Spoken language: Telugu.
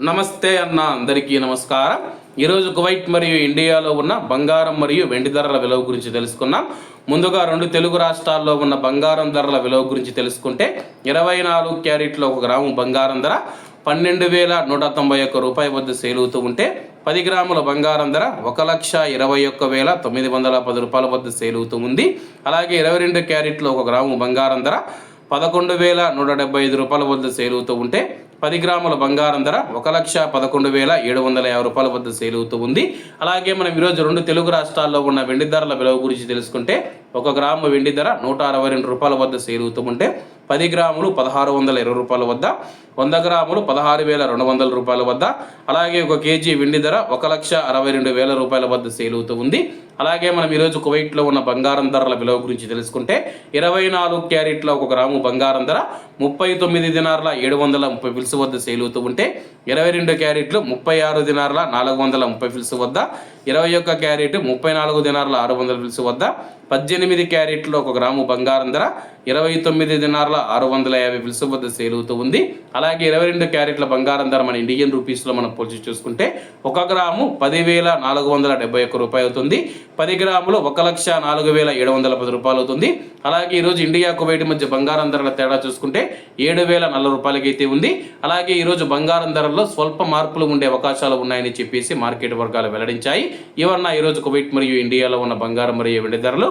నమస్తే అన్న అందరికీ నమస్కారం. ఈరోజు కువైట్ మరియు ఇండియాలో ఉన్న బంగారం మరియు వెండి ధరల విలువ గురించి తెలుసుకున్నాం. ముందుగా రెండు తెలుగు రాష్ట్రాల్లో ఉన్న బంగారం ధరల విలువ గురించి తెలుసుకుంటే ఇరవై నాలుగు క్యారెట్లో ఒక గ్రాము బంగారం ధర పన్నెండు వేల నూట తొంభై ఒక్క రూపాయి వద్ద సేలుతూ ఉంటే పది గ్రాముల బంగారం ధర ఒక లక్ష ఇరవై ఒక్క వేల తొమ్మిది వందల పది రూపాయల వద్ద సేలుతూ ఉంది. అలాగే ఇరవై రెండు క్యారెట్లో ఒక గ్రాము బంగారం ధర పదకొండు వేల నూట డెబ్బై ఐదు రూపాయల వద్ద సేలుతూ ఉంటే పది గ్రాముల బంగారం ధర ఒక లక్ష పదకొండు వేల ఏడు వందల యాభై రూపాయల వద్ద సేలుతూ ఉంది. అలాగే మనం ఈరోజు రెండు తెలుగు రాష్ట్రాల్లో ఉన్న వెండి ధరల విలువ గురించి తెలుసుకుంటే ఒక గ్రాము వెండి ధర నూట అరవై రెండు రూపాయల వద్ద సేలుతూ ఉంటే పది గ్రాములు పదహారు వందల ఇరవై రూపాయల వద్ద వంద గ్రాములు పదహారు వేల రెండు వందల రూపాయల వద్ద అలాగే ఒక కేజీ వెండి ధర ఒక లక్ష అరవై రెండు వేల రూపాయల వద్ద సేలుతూ ఉంది. అలాగే మనం ఈరోజు కువైట్లో ఉన్న బంగారం ధరల విలువ గురించి తెలుసుకుంటే ఇరవై నాలుగు క్యారెట్ల ఒక గ్రాము బంగారం ధర ముప్పై తొమ్మిది దినార్ల ఏడు వందల ముప్పై ఫిల్స్ వద్ద సేలుతూ ఉంటే ఇరవై రెండు క్యారెట్లు ముప్పై ఆరు దినార్ల నాలుగు వందల ముప్పై ఫిల్స్ వద్ద ఇరవై ఒక్క క్యారెట్ ముప్పై నాలుగు దినార్ల ఆరు వందల ఫిల్స్ వద్ద పద్దెనిమిది క్యారెట్లు ఒక గ్రాము బంగారం ధర ఇరవై తొమ్మిది దినార్ల ఆరు వందల యాభై పిలుసు వద్ద సేలుతూ ఉంది. అలాగే ఇరవై రెండు క్యారెట్ల బంగారం ధర మన ఇండియన్ రూపీస్లో మనం పోల్చి చూసుకుంటే ఒక గ్రాము పదివేల నాలుగు వందల డెబ్బై ఒక్క రూపాయి అవుతుంది. పది గ్రాములు ఒక లక్ష నాలుగు వేల ఏడు వందల పది రూపాయలు అవుతుంది. అలాగే ఈరోజు ఇండియా కువైట్ మధ్య బంగారం ధరల తేడా చూసుకుంటే ఏడు వేల నలభై రూపాయలకి అయితే ఉంది. అలాగే ఈరోజు బంగారం ధరల్లో స్వల్ప మార్పులు ఉండే అవకాశాలు ఉన్నాయని చెప్పేసి మార్కెట్ వర్గాలు వెల్లడించాయి. ఇవన్న ఈరోజు కువైట్ మరియు ఇండియాలో ఉన్న బంగారం మరియు వెండి ధరలు